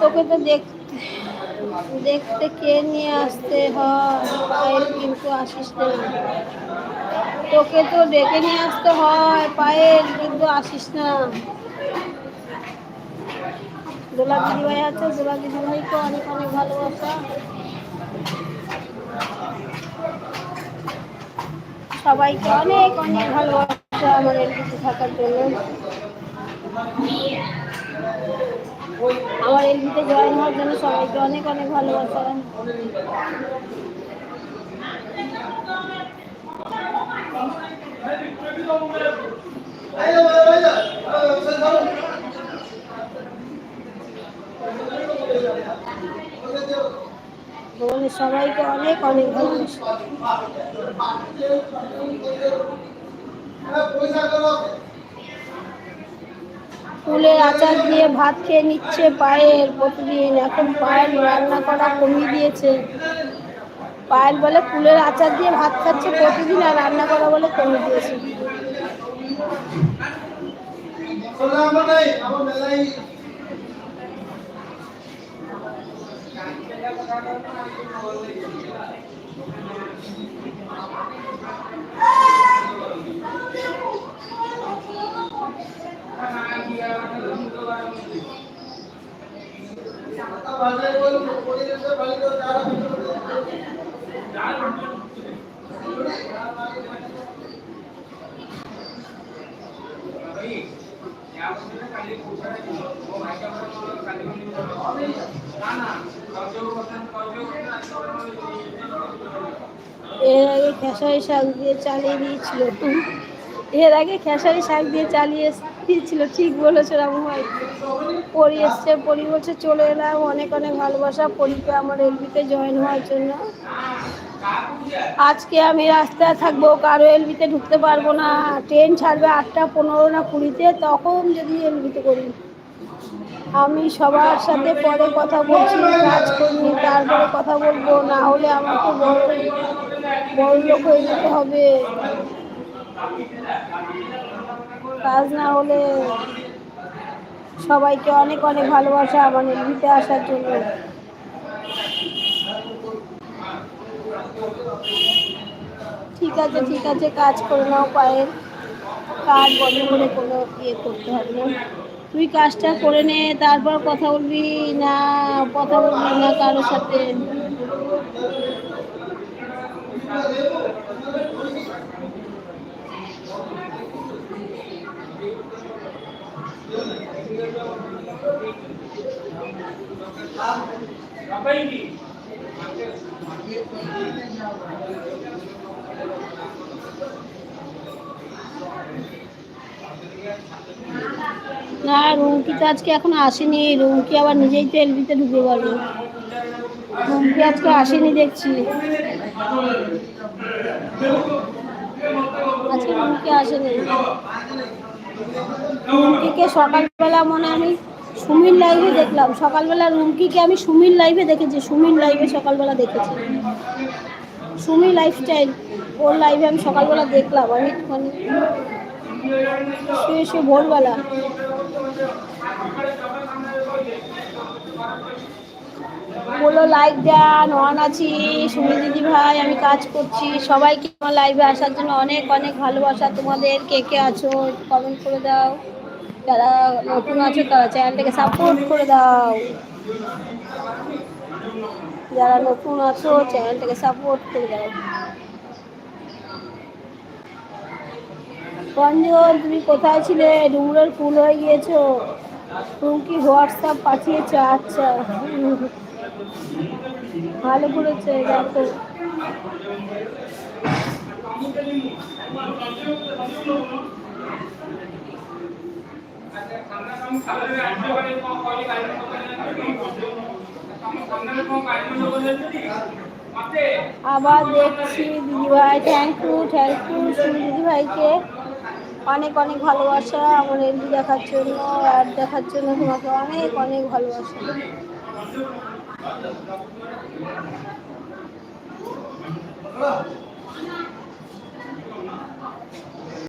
তোকে তো দেখতে দেখতে কে নিয়ে আসতে হয় কিন্তু আসিস না। তোকে তো ডেকে নিয়ে আসতে হয় পায়েল কিন্তু আসিস না। দোলা দিদিভাই আছে দোলা দিদিভাইকে অনেক অনেক ভালোবাসা। সবাইকে অনেক অনেক ভালোবাসা আমার কিছু থাকার জন্য। আমার এলবিতে জয়েন হওয়ার জন্য সবাইকে অনেক অনেক ভালোবাসা। তোমাদের সবাইকে অনেক অনেক ফুলের আচার দিয়ে ভাত খেয়ে নিচ্ছে, পায়ের প্রতিদিন এখন পায়েল রান্না করা কমিয়ে দিয়েছে। পায়েল বলে, ফুলের আচার দিয়ে ভাত খাচ্ছে প্রতিদিন আর রান্না করা বলে কমিয়ে দিয়েছে। यामध्ये काही पोषण आहे तो माझ्याबरोबर काही খেসারি শাক দিয়ে চালিয়ে দিয়েছিল। এর আগে খেসারি শাক দিয়ে চালিয়ে দিয়েছিল, ঠিক বলেছে রামভাই। পরি এসছে, পরি বলছে, চলে এলাম। অনেক অনেক ভালোবাসা। পরীকে আমার এলবিতে জয়েন হওয়ার জন্য। আজকে আমি রাস্তায় থাকব, কারও এলবিতে ঢুকতে পারব না। ট্রেন ছাড়বে আটটা পনেরো না কুড়িতে, তখন যদি এলবিতে করি। আমি সবার সাথে পরে কথা বলছি, কাজ করিনি তারপরে কথা বলব, না হলে আমাকে বড় বড় লোক হয়ে যেতে হবে। কাজ না হলে সবাইকে অনেক অনেক ভালোবাসা আমার এলবিতে আসার জন্য। ঠিক আছে ঠিক আছে, কাজ করে নাও পায়ের। কাজ বন্ধ করে কোনো ইয়ে করতে হবে না। তুই কাজটা করে নে, তারপর কথা বলবি না, কথা বলবি না কারোর সাথে। না রুমকি তো আজকে এখনও আসেনি। রুমকি আবার নিজেই তো এলবিতে ঢুকে গেল। রুমকি আজকে আসেনি দেখছি। আজকে রুমকি আসেনি। রুমকিকে সকালবেলা মনে আমি সুমির লাইভে দেখলাম। সকালবেলা রুমকিকে আমি সুমির লাইভে দেখেছি। সুমির লাইভে সকালবেলা দেখেছি। সুমি লাইফস্টাইল ওর লাইভে আমি সকালবেলা দেখলাম। আমি মানে শুয়ে শুয়ে ভোরবেলা বলো লাইক দেন অন আছি। সুমি দিদি ভাই, আমি কাজ করছি। সবাইকে আমার লাইভে আসার জন্য অনেক অনেক ভালোবাসা। তোমাদের কে কে আছো কমেন্ট করে দাও। যারা নতুন আছো, তারা চ্যানেলটাকে সাপোর্ট করে দাও। যারা নতুন আছো চ্যানেলটাকে সাপোর্ট করে দাও। রঞ্জন তুমি কোথায় ছিলে? ডুমুরের ফুল হয়ে গিয়েছো। রুমকি হোয়াটসঅ্যাপ পাঠিয়েছে আচ্ছা। ভালো করেছে, দেখো। আবার দেখছি দিদিভাই thank you thank you Sumi দিদিভাইকে। অনেক অনেক ভালোবাসা আমার এলবি দেখার জন্য আর দেখার জন্য তোমাকে অনেক অনেক ভালোবাসা।